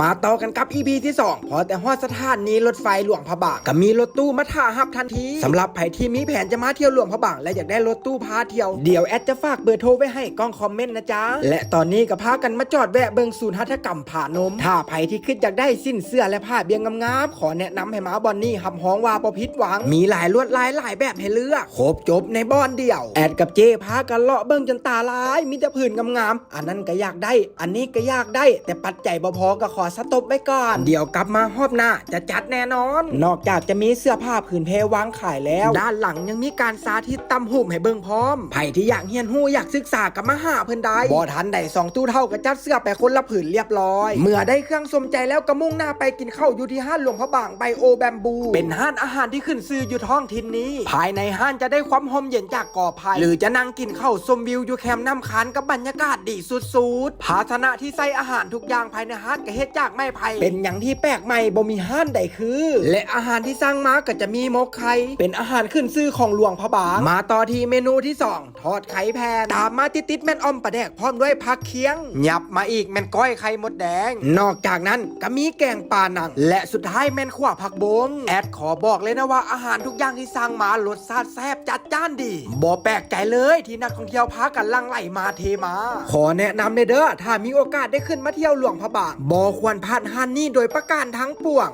มาต่อกันกับ EP ที่ 2 พอแต่ฮอดสถานีรถไฟหลวงพระบางก็มีรถตู้มาท่าหับทันทีสำหรับใครที่มีแผนจะมาเที่ยวหลวงพระบางและอยากได้รถตู้พาเที่ยว เดี๋ยวแอดจะฝากเบอร์โทรไว้ให้กล้องคอมเมนต์นะจ๊ะ และตอนนี้ก็พากันมาจอดแวะเบิงศูนย์หัตถกรรมผ่านม ถ้าใครที่คิดอยากได้สิ้นเสื้อและผ้าเบียงงามๆขอแนะนำให้มาบอนนี่หำฮ้องว่าประพิษหวัง มีหลายลวดลายหลายแบบให้เลือกครบจบในบอนเดียว แอดกับเจพากันเลาะเบิงจนตาลาย มีแต่ผื่นงามๆอันนั้นก็อยากได้ อันนี้ก็อยากได้ แต่ปัจจัยบ่พอก็ขอสต็อปไว้ก่อน เดี๋ยวกลับมาหอบหน้าจะจัดแน่นอน นอกจากจะมีเสื้อผ้าผืนเพวางขายแล้ว ด้านหลังยังมีการสาธิตตำหูมให้เบิ่งพร้อมไผที่อยากเฮียนหู้อยากศึกษากับมาหาเพิ่นได้บ่ทันได้สองตู้เท่าก็จัดเสื้อไปคนละผืนเรียบร้อย เมื่อได้เครื่องสมใจแล้วก็มุ่งหน้าไปกินข้าวอยู่ที่ห้านหลวงพระบางไบโอแบมบู เป็นห้านอาหารที่ขึ้นซื่ออยู่ท้องถิ่นนี้ ภายในห้านจะได้ความหอมเย็นจากกอไผ่หรือจะนั่งกินข้าวชมวิวอยู่แคมป์น้ำค้านกับบรรยากาศดีสุดๆภาชนะที่ใส่อาหารทุกอย่างภายในห้านก็เฮ็ดจากไม้ไผ่เป็นอย่างที่แปลกใหม่บ่มีห้านใดคือ และอาหารที่สร้างมาก็จะมีหมกไข่เป็นอาหารขึ้นซื่อของหลวงพระบาง มาต่อที่เมนูที่สองทอดไข่แพนตามมาติดๆแม่นออมปลาแดกพร้อมด้วยผักเคียงหยับมาอีกแม่นก้อยไข่มดแดง นอกจากนั้นก็มีแกงปลาหนัง และสุดท้ายแม่นขั่วผักบงแอดขอบอกเลยนะว่าอาหารทุกอย่างที่สร้างมารสชาติแซ่บจัดจ้านดีบ่แปลกใจเลยที่นักท่องเที่ยวพากันลังไหลมาเทมา ขอแนะนำเลยเด้อถ้ามีโอกาสได้ขึ้นมาเที่ยวหลวงพระบางบ่ควรพลาดฮันนี่โดยประการทั้งปวง